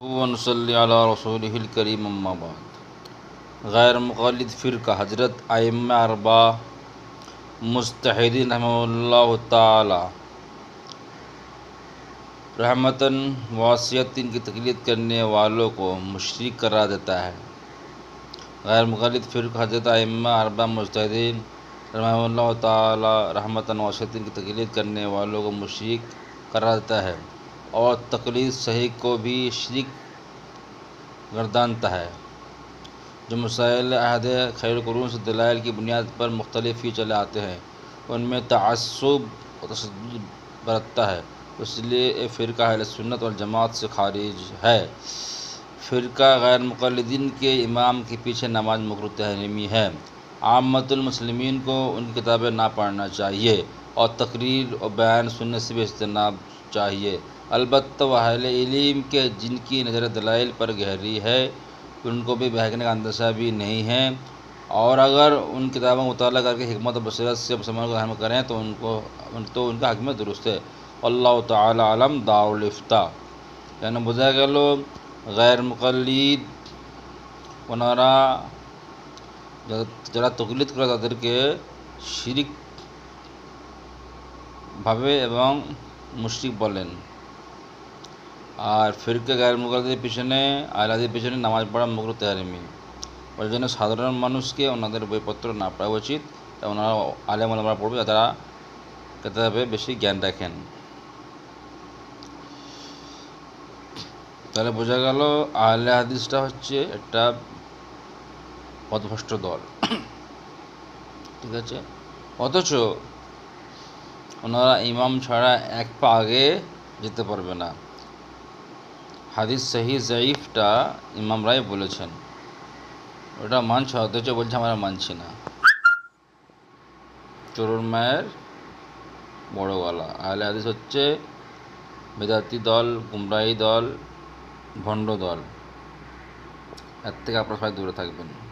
ونصلی علی رسول الکریم اما بعد۔ غیر مقلد فرقہ حضرت ائمہ اربع مستحدین رحمہ اللہ تعالی رحمتاً واسعت ان کی تقلید کرنے والوں کو مشرک قرار دیتا ہے۔ غیر مقلد فرقہ حضرت ائمہ اربع مستحدین رحمہ اللہ تعالی رحمتاً واسعت ان کی تقلید کرنے والوں کو مشرک قرار دیتا ہے۔ اور تقلید صحیح کو بھی شرک گردانتا ہے۔ جو مسائل عہد خیر القرون سے دلائل کی بنیاد پر مختلف ہی چلے آتے ہیں، ان میں تعصب و تشدد برتتا ہے۔ اس لیے یہ فرقہ اہل سنت والجماعت سے خارج ہے۔ فرقہ غیر مقلدین کے امام کے پیچھے نماز مکروہ تحریمی ہے۔ عامۃ المسلمین کو ان کی کتابیں نہ پڑھنا چاہیے۔ اور تقریر اور بیان سننے سے بھی اجتناب چاہیے۔ البتہ واہل علم کے جن کی نظر دلائل پر گہری ہے، ان کو بھی بہکنے کا اندیشہ بھی نہیں ہے۔ اور اگر ان کتابوں کا مطالعہ کر کے حکمت و بصیرت سے مسلمانوں کو ہم کریں تو ان کو، تو ان کا حکمت درست ہے۔ اللہ تعالی عالم داولفتہ یعنی بجائے کہ لوگ، غیر مقلد ونارا جرا تقلید کر کے شرک ভাবে এবং মুশরিক বলেন। আর ফিরকে গায়ের মুকালদের পিছনে আলাদের পিছনে নামাজ পড়া মুগর তেহারিমি। ওই জন্য সাধারণ মানুষকে ওনাদের বইপত্র না পড়া উচিত। তা ওনারা আলেম আলমরা পড়বে, তারা কেতাবে বেশি জ্ঞান রাখেন। তাহলে বোঝা গেল, আহলে হাদিসটা হচ্ছে একটা পদভ্রষ্ট দল। ঠিক আছে? অথচ ওনারা ইমাম ছাড়া এক পা আগে যেতে পারবে না। হাদিস সহি জয়ীফটা ইমামরাই বলেছেন। ওটা মানছে, অথচ বলছে আমরা মানছি না। চোরুর মায়ের বড় গলা। আহলে হাদিস হচ্ছে বেদাতি দল, গুমরাহি দল, ভণ্ড দল। এর থেকে আপনারা সবাই দূরে থাকবেন।